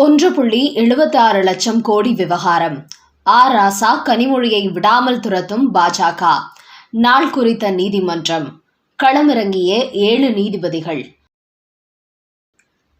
ஒன்று புள்ளி எழுபத்தி ஆறு லட்சம் கோடி விவகாரம். ஆ ராசா கனிமொழியை விடாமல் துரத்தும் பாஜக நாள் குறித்த நீதிமன்றம். களமிறங்கிய ஏழு நீதிபதிகள்.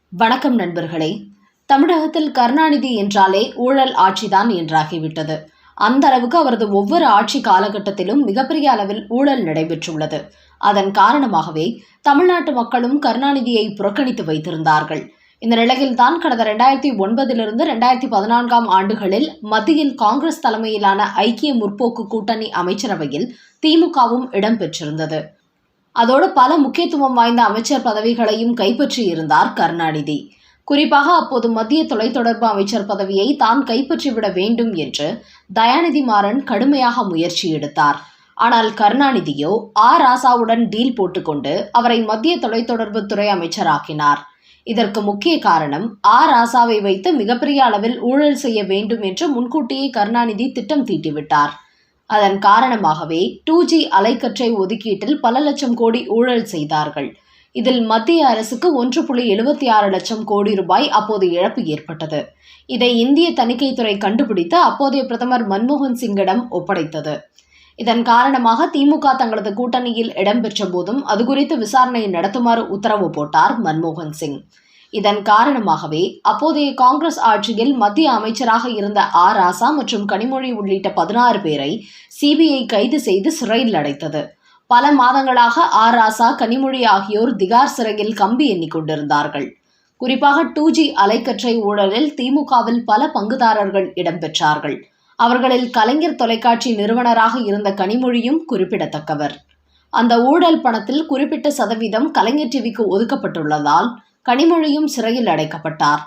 வணக்கம் நண்பர்களே. தமிழகத்தில் கருணாநிதி என்றாலே ஊழல் ஆட்சிதான் என்றாகிவிட்டது. அந்த அளவுக்கு அவரது ஒவ்வொரு ஆட்சி காலகட்டத்திலும் மிகப்பெரிய அளவில் ஊழல் நடைபெற்றுள்ளது. அதன் காரணமாகவே தமிழ்நாட்டு மக்களும் கருணாநிதியை புறக்கணித்து வைத்திருந்தார்கள். இந்த நிலையில்தான் கடந்த ரெண்டாயிரத்தி ஒன்பதிலிருந்து ரெண்டாயிரத்தி பதினான்காம் ஆண்டுகளில் மத்தியில் காங்கிரஸ் தலைமையிலான ஐக்கிய முற்போக்கு கூட்டணி அமைச்சரவையில் திமுகவும் இடம்பெற்றிருந்தது. அதோடு பல முக்கியத்துவம் வாய்ந்த அமைச்சர் பதவிகளையும் கைப்பற்றியிருந்தார் கருணாநிதி. குறிப்பாக அப்போது மத்திய தொலைத்தொடர்பு அமைச்சர் பதவியை தான் கைப்பற்றிவிட வேண்டும் என்று தயாநிதி மாறன் கடுமையாக முயற்சி எடுத்தார். ஆனால் கருணாநிதியோ ஆ. ராசாவுடன் டீல் போட்டுக்கொண்டு அவரை மத்திய தொலைத்தொடர்பு துறை அமைச்சராக்கினார். இதற்கு முக்கிய காரணம் ஆ ராசாவை வைத்து மிகப்பெரிய அளவில் ஊழல் செய்ய வேண்டும் என்று முன்கூட்டியே கருணாநிதி திட்டம் தீட்டிவிட்டார். அதன் காரணமாகவே டூ ஜி அலைக்கற்றை ஒதுக்கீட்டில் பல லட்சம் கோடி ஊழல் செய்தார்கள். இதில் மத்திய அரசுக்கு ஒன்று புள்ளி எழுபத்தி ஆறு லட்சம் கோடி ரூபாய் அப்போது இழப்பு ஏற்பட்டது. இதை இந்திய தணிக்கைத்துறை கண்டுபிடித்து அப்போதைய பிரதமர் மன்மோகன் சிங்கிடம் ஒப்படைத்தது. இதன் காரணமாக திமுக தங்களது கூட்டணியில் இடம்பெற்ற போதும் அது குறித்து விசாரணை நடத்துமாறு உத்தரவு போட்டார் மன்மோகன் சிங். இதன் காரணமாகவே அப்போதைய காங்கிரஸ் ஆட்சியில் மத்திய அமைச்சராக இருந்த ஆ. ராசா மற்றும் கனிமொழி உள்ளிட்ட பதினாறு பேரை சிபிஐ கைது செய்து சிறையில் அடைத்தது. பல மாதங்களாக ஆ. ராசா கனிமொழி ஆகியோர் திகார் சிறையில் கம்பி எண்ணிக்கொண்டிருந்தார்கள் குறிப்பாக டூ ஜி அலைக்கற்றை ஊழலில் திமுகவில் பல பங்குதாரர்கள் இடம்பெற்றார்கள். அவர்களில் கலைஞர் தொலைக்காட்சி நிறுவனராக இருந்த கனிமொழியும் குறிப்பிடத்தக்கவர். அந்த ஊழல் பணத்தில் குறிப்பிட்ட சதவீதம் கலைஞர் டிவிக்கு ஒதுக்கப்பட்டுள்ளதால் கனிமொழியும் சிறையில் அடைக்கப்பட்டார்.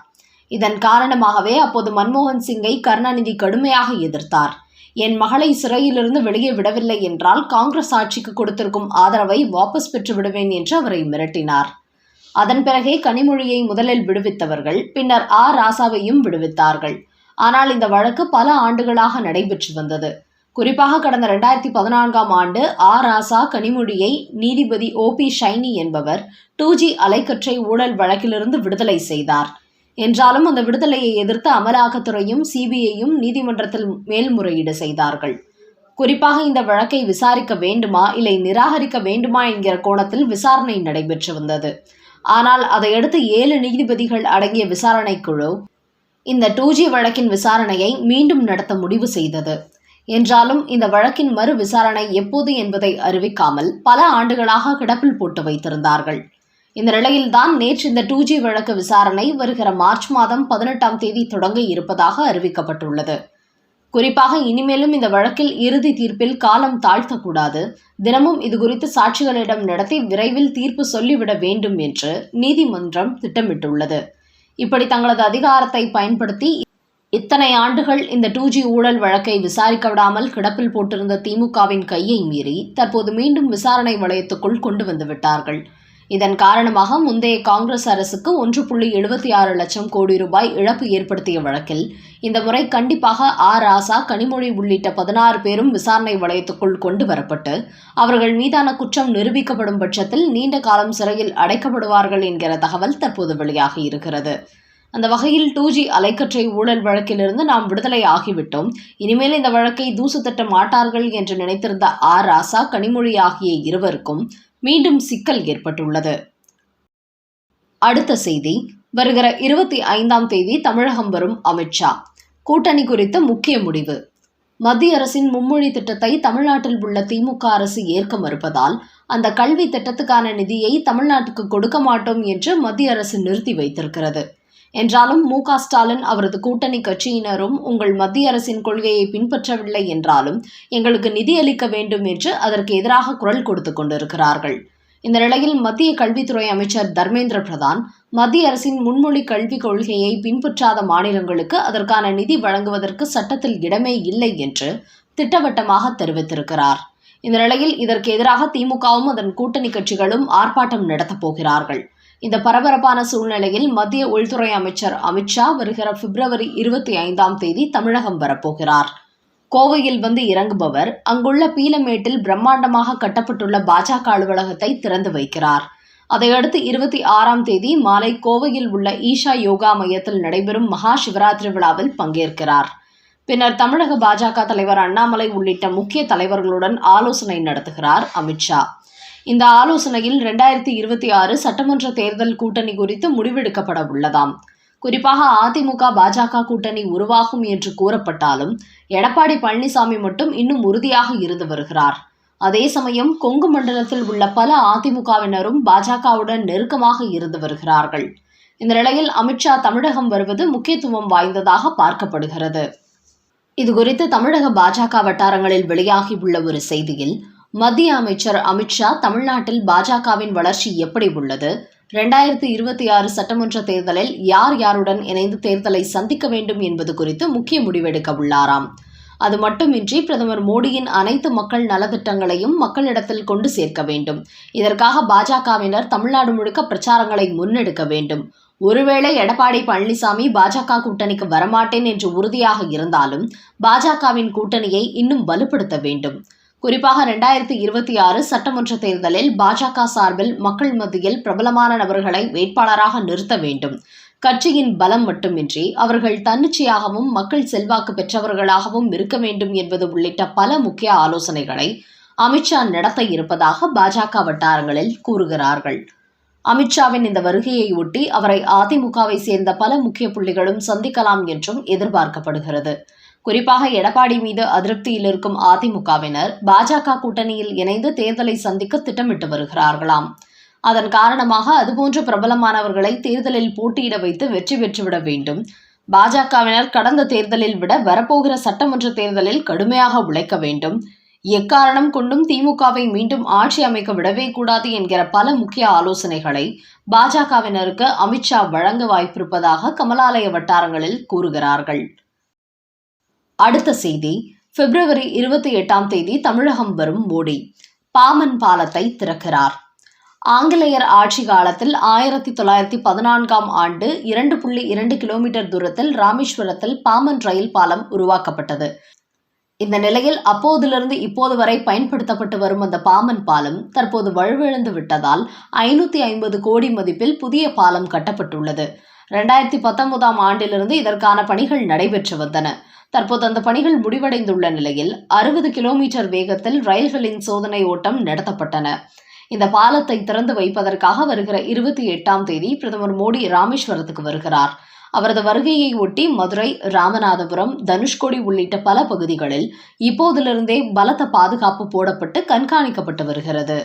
இதன் காரணமாகவே அப்போது மன்மோகன் சிங்கை கருணாநிதி கடுமையாக எதிர்த்தார். என் மகளை சிறையிலிருந்து வெளியே விடவில்லை என்றால் காங்கிரஸ் ஆட்சிக்கு கொடுத்திருக்கும் ஆதரவை வாபஸ் பெற்று விடுவேன் என்று அவரை மிரட்டினார். அதன் பிறகே கனிமொழியை முதலில் விடுவித்தவர்கள் பின்னர் ஆ. ராசாவையும் விடுவித்தார்கள். ஆனால் இந்த வழக்கு பல ஆண்டுகளாக நடைபெற்று வந்தது. குறிப்பாக கடந்த ரெண்டாயிரத்தி பதினான்காம் ஆண்டு ஆ. ராசா கனிமொழியை நீதிபதி ஓ. பி. ஷைனி என்பவர் டூ ஜி அலைக்கற்றை ஊழல் வழக்கிலிருந்து விடுதலை செய்தார். என்றாலும் அந்த விடுதலையை எதிர்த்து அமலாக்கத்துறையும் சிபிஐயும் நீதிமன்றத்தில் மேல்முறையீடு செய்தார்கள். குறிப்பாக இந்த வழக்கை விசாரிக்க வேண்டுமா இல்லை நிராகரிக்க வேண்டுமா என்கிற கோணத்தில் விசாரணை நடைபெற்று வந்தது. ஆனால் அதையடுத்து ஏழு நீதிபதிகள் அடங்கிய விசாரணை குழு இந்த டூ ஜி வழக்கின் விசாரணையை மீண்டும் நடத்த முடிவு செய்தது. என்றாலும் இந்த வழக்கின் மறு விசாரணை எப்போது என்பதை அறிவிக்காமல் பல ஆண்டுகளாக கிடப்பில் போட்டு வைத்திருந்தார்கள். இந்த நிலையில்தான் நேற்று இந்த டூ ஜி வழக்கு விசாரணை வருகிற மார்ச் மாதம் பதினெட்டாம் தேதி தொடங்க இருப்பதாக அறிவிக்கப்பட்டுள்ளது. குறிப்பாக இனிமேலும் இந்த வழக்கில் இறுதி தீர்ப்பில் காலம் தாழ்த்தக்கூடாது. தினமும் இது குறித்து சாட்சிகளிடம் நடத்தி விரைவில் தீர்ப்பு சொல்லிவிட வேண்டும் என்று நீதிமன்றம் திட்டமிட்டுள்ளது. இப்படி தங்களது அதிகாரத்தை பயன்படுத்தி இத்தனை ஆண்டுகள் இந்த டூ ஜி ஊழல் வழக்கை விசாரிக்க விடாமல் கிடப்பில் போட்டிருந்த திமுகவின் கையை மீறி தற்போது மீண்டும் விசாரணை வளையத்துக்குள் கொண்டு வந்து விட்டார்கள். இதன் காரணமாக முந்தைய காங்கிரஸ் அரசுக்கு ஒன்று புள்ளி எழுபத்தி ஆறு லட்சம் கோடி ரூபாய் இழப்பு ஏற்படுத்திய வழக்கில் இந்த முறை கண்டிப்பாக ஆ. ராசா கனிமொழி உள்ளிட்ட பதினாறு பேரும் விசாரணை வளையத்துக்குள் கொண்டு வரப்பட்டு அவர்கள் மீதான குற்றம் நிரூபிக்கப்படும் பட்சத்தில் நீண்ட காலம் சிறையில் அடைக்கப்படுவார்கள் என்கிற தகவல் தற்போது வெளியாகி இருக்கிறது. அந்த வகையில் டூ ஜி அலைக்கற்றை ஊழல் வழக்கிலிருந்து நாம் விடுதலை ஆகிவிட்டோம். இனிமேல் இந்த வழக்கை தூசு தட்ட மாட்டார்கள் என்று நினைத்திருந்த ஆர் ராசா கனிமொழி ஆகிய இருவருக்கும் மீண்டும் சிக்கல் ஏற்பட்டுள்ளது. அடுத்த செய்தி வருகிற இருபத்தி ஐந்தாம் தேதி தமிழகம் வரும் அமித்ஷா கூட்டணி குறித்த முக்கிய முடிவு. மத்திய அரசின் மும்மொழி திட்டத்தை தமிழ்நாட்டில் உள்ள திமுக அரசு ஏற்க மறுப்பதால் அந்த கல்வி திட்டத்துக்கான நிதியை தமிழ்நாட்டுக்கு கொடுக்க மாட்டோம் என்று மத்திய அரசு நிறுத்தி வைத்திருக்கிறது. என்றாலும் மு ஸ்டாலின் அவரது கூட்டணி கட்சியினரும் உங்கள் மத்திய அரசின் கொள்கையை பின்பற்றவில்லை என்றாலும் எங்களுக்கு நிதி அளிக்க வேண்டும் என்று அதற்கு எதிராக குரல் கொடுத்து கொண்டிருக்கிறார்கள். இந்த நிலையில் மத்திய கல்வித்துறை அமைச்சர் தர்மேந்திர பிரதான் மத்திய அரசின் முன்மொழி கல்விக் கொள்கையை பின்பற்றாத மாநிலங்களுக்கு அதற்கான நிதி வழங்குவதற்கு சட்டத்தில் இடமே இல்லை என்று திட்டவட்டமாக தெரிவித்திருக்கிறார். இந்த நிலையில் இதற்கு எதிராக திமுகவும் அதன் கூட்டணி கட்சிகளும் ஆர்ப்பாட்டம் நடத்தப் போகிறார்கள். இந்த பரபரப்பான சூழ்நிலையில் மத்திய உள்துறை அமைச்சர் அமித்ஷா வருகிற பிப்ரவரி இருபத்தி ஐந்தாம் தேதி தமிழகம் வரப்போகிறார். கோவையில் வந்து இறங்குபவர் அங்குள்ள பீலமேட்டில் பிரம்மாண்டமாக கட்டப்பட்டுள்ள பாஜக அலுவலகத்தை திறந்து வைக்கிறார். அதையடுத்து இருபத்தி ஆறாம் தேதி மாலை கோவையில் உள்ள ஈஷா யோகா மையத்தில் நடைபெறும் மகா சிவராத்திரி விழாவில் பங்கேற்கிறார். பின்னர் தமிழக பாஜக தலைவர் அண்ணாமலை உள்ளிட்ட முக்கிய தலைவர்களுடன் ஆலோசனை நடத்துகிறார் அமித்ஷா இந்த ஆலோசனையில் இரண்டாயிரத்தி இருபத்தி ஆறு சட்டமன்ற தேர்தல் கூட்டணி குறித்து முடிவெடுக்கப்பட உள்ளதாம். குறிப்பாக அதிமுக பாஜக கூட்டணி உருவாகும் என்று கூறப்பட்டாலும் எடப்பாடி பழனிசாமி மட்டும் இன்னும் உறுதியாக இருந்து வருகிறார். அதே சமயம் கொங்கு மண்டலத்தில் உள்ள பல அதிமுகவினரும் பாஜகவுடன் நெருக்கமாக இருந்து வருகிறார்கள். இந்த நிலையில் அமித்ஷா தமிழகம் வருவது முக்கியத்துவம் வாய்ந்ததாக பார்க்கப்படுகிறது. இதுகுறித்து தமிழக பாஜக வட்டாரங்களில் வெளியாகியுள்ள ஒரு செய்தியில் மத்திய அமைச்சர் அமித்ஷா தமிழ்நாட்டில் பாஜகவின் வளர்ச்சி எப்படி உள்ளது? ரெண்டாயிரத்தி இருபத்தி ஆறு சட்டமன்ற தேர்தலில் யார் யாருடன் இணைந்து தேர்தலை சந்திக்க வேண்டும் என்பது குறித்து முக்கிய முடிவெடுக்க உள்ளாராம். அது மட்டுமின்றி பிரதமர் மோடியின் அனைத்து மக்கள் நலத்திட்டங்களையும் மக்களிடத்தில் கொண்டு சேர்க்க வேண்டும். இதற்காக பாஜகவினர் தமிழ்நாடு முழுக்க பிரச்சாரங்களை முன்னெடுக்க வேண்டும். ஒருவேளை எடப்பாடி பழனிசாமி பாஜக கூட்டணிக்கு வரமாட்டேன் என்று உறுதியாக இருந்தாலும் பாஜகவின் கூட்டணியை இன்னும் வலுப்படுத்த வேண்டும். குறிப்பாக ரெண்டாயிரத்தி இருபத்தி ஆறு சட்டமன்ற தேர்தலில் பாஜக சார்பில் மக்கள் மத்தியில் பிரபலமான நபர்களை வேட்பாளராக நிறுத்த வேண்டும். கட்சியின் பலம் மட்டுமின்றி அவர்கள் தன்னிச்சையாகவும் மக்கள் செல்வாக்கு பெற்றவர்களாகவும் இருக்க வேண்டும் என்பது உள்ளிட்ட பல முக்கிய ஆலோசனைகளை அமித்ஷா நடத்த இருப்பதாக பாஜக வட்டாரங்களில் கூறுகிறார்கள். அமித்ஷாவின் இந்த வருகையை ஒட்டி அவரை அதிமுகவை சேர்ந்த பல முக்கிய புள்ளிகளும் சந்திக்கலாம் என்றும் எதிர்பார்க்கப்படுகிறது. குறிப்பாக எடப்பாடி மீது அதிருப்தியில் இருக்கும் அதிமுகவினர் பாஜக கூட்டணியில் இணைந்து தேர்தலை சந்திக்க திட்டமிட்டு வருகிறார்களாம். அதன் காரணமாக அதுபோன்ற பிரபலமானவர்களை தேர்தலில் போட்டியிட வைத்து வெற்றி பெற்றுவிட வேண்டும். பாஜகவினர் கடந்த தேர்தலில் விட வரப்போகிற சட்டமன்ற தேர்தலில் கடுமையாக உழைக்க வேண்டும். எக்காரணம் கொண்டும் திமுகவை மீண்டும் ஆட்சி அமைக்க விடவே கூடாது என்கிற பல முக்கிய ஆலோசனைகளை பாஜகவினருக்கு அமித்ஷா வழங்க வாய்ப்பிருப்பதாக கமலாலய வட்டாரங்களில் கூறுகிறார்கள். அடுத்த செய்தி பிப்ரவரி இருபத்தி எட்டாம் தேதி தமிழகம் வரும் மோடி. பாமன் பாலத்தை திறக்கிறார். ஆங்கிலேயர் ஆட்சி காலத்தில் ஆயிரத்தி தொள்ளாயிரத்தி பதினான்காம் ஆண்டு இரண்டு புள்ளி இரண்டு கிலோமீட்டர் தூரத்தில் ராமேஸ்வரத்தில் பாமன் ரயில் பாலம் உருவாக்கப்பட்டது. இந்த நிலையில் அப்போதிலிருந்து இப்போது வரை பயன்படுத்தப்பட்டு வரும் அந்த பாமன் பாலம் தற்போது வலுவிழந்து விட்டதால் ஐநூற்றி ஐம்பது கோடி மதிப்பில் புதிய பாலம் கட்டப்பட்டுள்ளது. ரெண்டாயிரத்தி பத்தொன்பதாம் ஆண்டிலிருந்து இதற்கான பணிகள் நடைபெற்று வந்தன. தற்போது அந்த பணிகள் முடிவடைந்துள்ள நிலையில் அறுபது கிலோமீட்டர் வேகத்தில் ரயில்களின் சோதனை ஓட்டம் நடத்தப்பட்டன. இந்த பாலத்தை திறந்து வைப்பதற்காக வருகிற இருபத்தி எட்டாம் தேதி பிரதமர் மோடி ராமேஸ்வரத்துக்கு வருகிறார். அவரது வருகையை ஒட்டி மதுரை ராமநாதபுரம் தனுஷ்கோடி உள்ளிட்ட பல பகுதிகளில் இப்போதிலிருந்தே பலத்த பாதுகாப்பு போடப்பட்டு கண்காணிக்கப்பட்டு வருகிறது.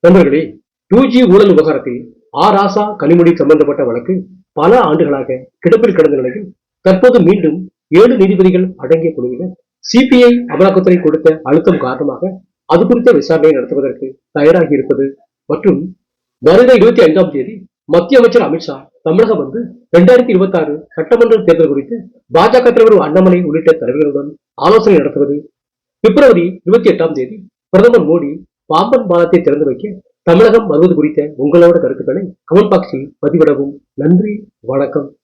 நண்பர்களே டூ ஜி ஊழல் விவகாரத்தில் ஆ ராசா கனிமொழி சம்பந்தப்பட்ட வழக்கு பல ஆண்டுகளாக கிடப்பில் கிடந்த நிலையில் தற்போது மீண்டும் ஏழு நீதிபதிகள் அடங்கிய குழுவினர். சிபிஐ அமலாக்கத்துறை கொடுத்த அழுத்தம் காரணமாக அது குறித்த விசாரணை நடத்துவதற்கு தயாராகி இருப்பது மற்றும் வருகிற இருபத்தி ஐந்தாம் தேதி மத்திய அமைச்சர் அமித்ஷா தமிழகம் வந்து இரண்டாயிரத்தி இருபத்தி ஆறு சட்டமன்ற தேர்தல் குறித்து பாஜக தலைவர் அண்ணாமலை உள்ளிட்ட தலைவர்களுடன் ஆலோசனை நடத்துவது பிப்ரவரி இருபத்தி எட்டாம் தேதி பிரதமர் மோடி பாம்பன் பாலத்தை திறந்து வைக்க தமிழகம் வருவது குறித்த உங்களோட கருத்துக்களை கமெண்ட் பாக்ஸில் பதிவிடவும். நன்றி வணக்கம்.